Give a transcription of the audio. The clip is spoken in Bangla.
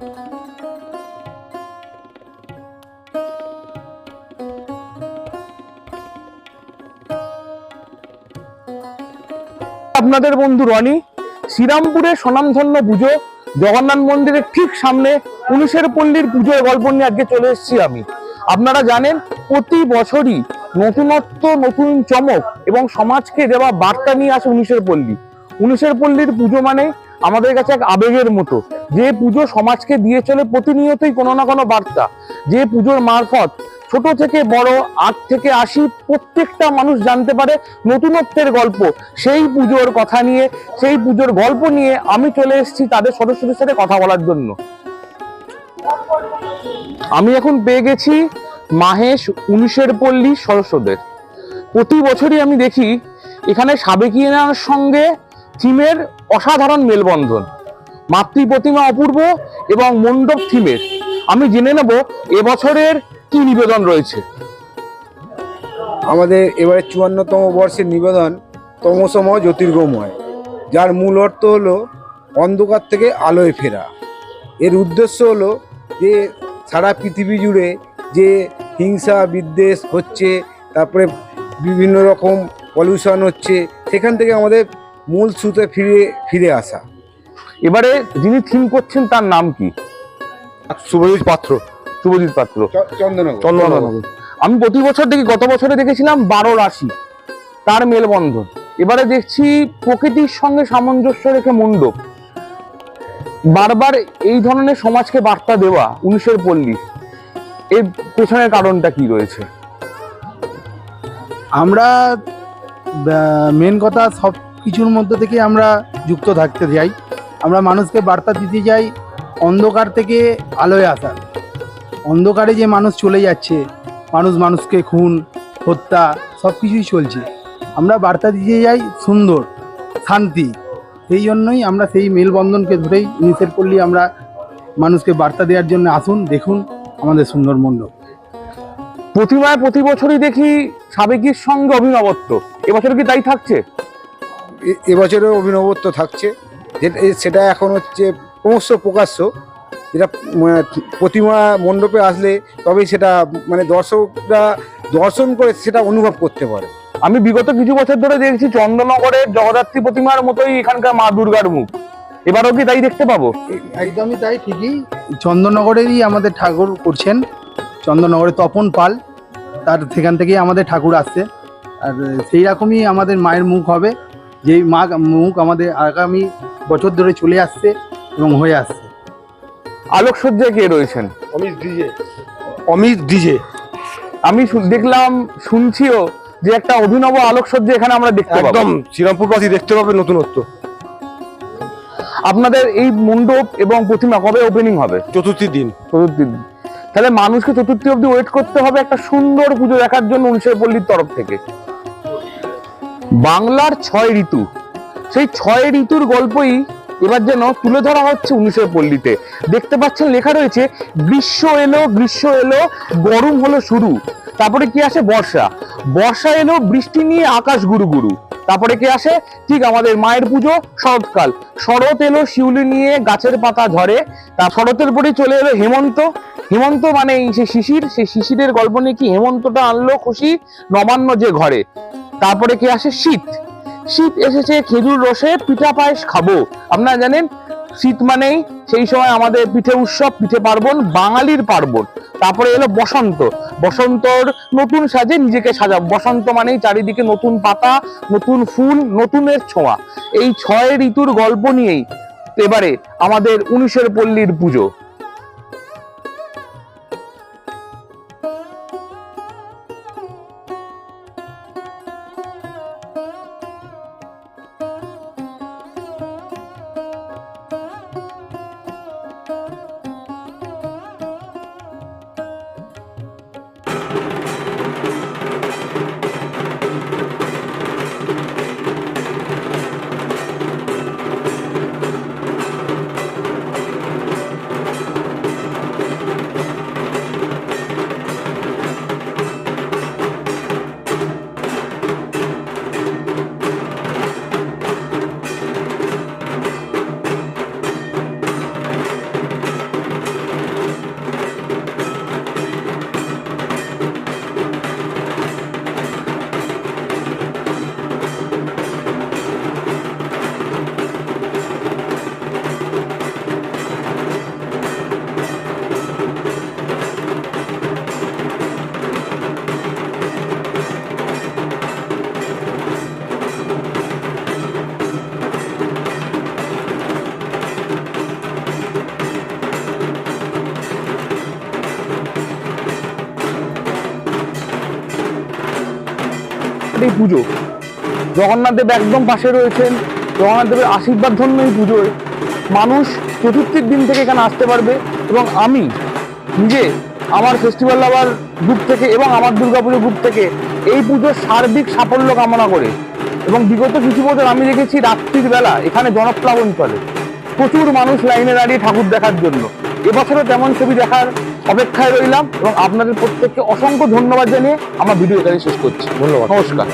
আপনাদের বন্ধু রনি শ্রীরামপুরের স্বনামধন্য পুজো, জগন্নাথ মন্দিরের ঠিক সামনে উনিশের পল্লীর পুজোর গল্প নিয়ে আজকে চলে এসেছি আমি। আপনারা জানেন, প্রতি বছরই নতুনত্ব, নতুন চমক এবং সমাজকে দেওয়া বার্তা নিয়ে আসে উনিশের পল্লী। উনিশের পল্লীর পুজো মানে আমাদের কাছে এক আবেগের মতো। যে পুজো সমাজকে দিয়ে চলে প্রতিনিয়তই কোনো না কোনো বার্তা। যে পুজোর মারফত ছোট থেকে বড়, আট থেকে আশি প্রত্যেকটা মানুষ জানতে পারে নতুনত্বের গল্প। সেই পুজোর কথা নিয়ে, সেই পুজোর গল্প নিয়ে আমি চলে এসেছি তাদের সদস্যদের সাথে কথা বলার জন্য। আমি এখন পেয়ে গেছি মাহেশ উনিশের পল্লী সদস্যদের প্রতি বছরই আমি দেখি এখানে সাবেকিয়ানার সঙ্গে থিমের অসাধারণ মেলবন্ধন। মাতৃ প্রতিমা অপূর্ব এবং মণ্ডপ থিমের। আমি জেনে নেব এবছরের কি নিবেদন রয়েছে। আমাদের এবারে চুয়ান্নতম বর্ষের নিবেদন তমসম জ্যোতির্গময়, যার মূল অর্থ হলো অন্ধকার থেকে আলোয় ফেরা। এর উদ্দেশ্য হলো যে সারা পৃথিবী জুড়ে যে হিংসা, বিদ্বেষ হচ্ছে, তারপরে বিভিন্ন রকম পলিউশন হচ্ছে, সেখান থেকে আমাদের মূল স্রোতে ফিরে ফিরে আসা। এবারে যিনি থিম করছেন তার নাম কি? শুভজিৎ পাত্র। শুভজিৎ পাত্র। চন্দননগর আমি প্রতি বছর দেখি গত বছরে দেখেছিলাম বারো রাশি তার মেলবন্ধন। এবারে দেখছি প্রকৃতির সঙ্গে সামঞ্জস্য রেখে মণ্ডপ। বারবার এই ধরনের সমাজকে বার্তা দেওয়া উনিশের পল্লিশ। এর পেছনের কারণটা কি রয়েছে? আমরা মেন কথা সব কিছুর মধ্যে থেকে আমরা যুক্ত থাকতে চাই। আমরা মানুষকে বার্তা দিতে যাই অন্ধকার থেকে আলোয় আসার অন্ধকারে যে মানুষ চলে যাচ্ছে, মানুষ মানুষকে খুন, হত্যা সব কিছুই চলছে। আমরা বার্তা দিতে যাই সুন্দর, শান্তি। সেই জন্যই আমরা সেই মেলবন্ধনকে ধরেই নিষেধ করলি আমরা মানুষকে বার্তা দেওয়ার জন্য আসুন, দেখুন আমাদের সুন্দর মণ্ডপ। প্রতিমায় প্রতি বছরই দেখি সাবেকির সঙ্গে অভিনবত্ব। এবছর কি তাই থাকছে? এবছরেও অভিনবত্ব থাকছে। সেটা এখন হচ্ছে ক্রমশ প্রকাশ্য। যেটা প্রতিমা মণ্ডপে আসলে তবেই সেটা মানে দর্শকরা দর্শন করে সেটা অনুভব করতে পারে। আমি বিগত কিছু বছর ধরে দেখছি চন্দ্রনগরের জগদ্ধাত্রী প্রতিমার মতোই এখানকার মা দুর্গার মুখ। এবারও কি তাই দেখতে পাবো? একদমই তাই ঠিকই। চন্দননগরেরই আমাদের ঠাকুর করছেন। চন্দননগরে তপন পাল তার সেখান থেকেই আমাদের ঠাকুর আসছে। আর সেই রকমই আমাদের মায়ের মুখ হবে। যেই মাঘ মুখ আমাদের আগামী বছর ধরে চলে আসছে এবং হয়ে আসছে। আলোকসজ্জায় কে রয়েছেন? অমিত ডিজে। অমিত ডিজে। আমি দেখলাম শুনছিও যে একটা অভিনব আলোকসজ্জা এখানে আমরা দেখতে পাবো। একদম শ্রীরামপুরবাসী দেখতে পাবে নতুনত্ব। আপনাদের এই মণ্ডপ এবং প্রতিমা কবে ওপেনিং হবে? চতুর্থী দিন। চতুর্থী দিন। তাহলে মানুষকে চতুর্থী অবধি ওয়েট করতে হবে একটা সুন্দর পুজো দেখার জন্য উনিশের পল্লীর তরফ থেকে। বাংলার ছয় ঋতু। সেই ছয় ঋতুর গল্পই এবার যেন তুলে ধরা হচ্ছে উনিশের পল্লীতে। দেখতে পাচ্ছেন লেখা রয়েছে, গ্রীষ্ম এলো গ্রীষ্ম এলো, গরম হলো শুরু। তারপরে কি আসে বর্ষা। বর্ষা এলো, বৃষ্টি নিয়ে আকাশ গুরু গুরু। তারপরে কি আসে? ঠিক আমাদের মায়ের পুজো, শরৎকাল। শরৎ এলো, শিউলি নিয়ে গাছের পাতা ঝরে। তা শরতের পরে চলে এলো হেমন্ত। হেমন্ত মানে এই সে শিশির। সেই শিশিরের গল্প নিয়ে কি হেমন্তটা আনলো খুশি, নবান্ন যে ঘরে। তারপরে কি আসে? শীত। শীত এসেছে, খেজুর রসে পিঠা পায়েস খাব। আপনারা জানেন, শীত মানেই সেই সময় আমাদের পিঠে উৎসব, পিঠে পার্বণ, বাঙালির পার্বণ। তারপরে এলো বসন্ত। বসন্তর নতুন সাজে নিজেকে সাজা বসন্ত মানেই চারিদিকে নতুন পাতা, নতুন ফুল, নতুনের ছোঁয়া। এই ছয় ঋতুর গল্প নিয়েই এবারে আমাদের উনিশের পল্লীর পুজো। এই পুজো। জগন্নাথ দেব একদম পাশে রয়েছেন, জগন্নাথ দেবের আশীর্বাদ ধন্য এই পুজোয়। মানুষ চতুর্থীর দিন থেকে এখানে আসতে পারবে এবং আমি নিজে আমার ফেস্টিভ্যাল লাভার গ্রুপ থেকে এবং আমার দুর্গাপুজো গ্রুপ থেকে এই পুজোর সার্বিক সাফল্য কামনা করে এবং বিগত কিছু বছর আমি দেখেছি রাত্রির বেলা এখানে জনপ্লাবন চলে। প্রচুর মানুষ লাইনে দাঁড়িয়ে ঠাকুর দেখার জন্য। এবছরও তেমন ছবি দেখার অপেক্ষায় রইলাম এবং আপনাদের প্রত্যেককে অসংখ্য ধন্যবাদ জানিয়ে আমার ভিডিও এখানে শেষ করছি। ধন্যবাদ। নমস্কার।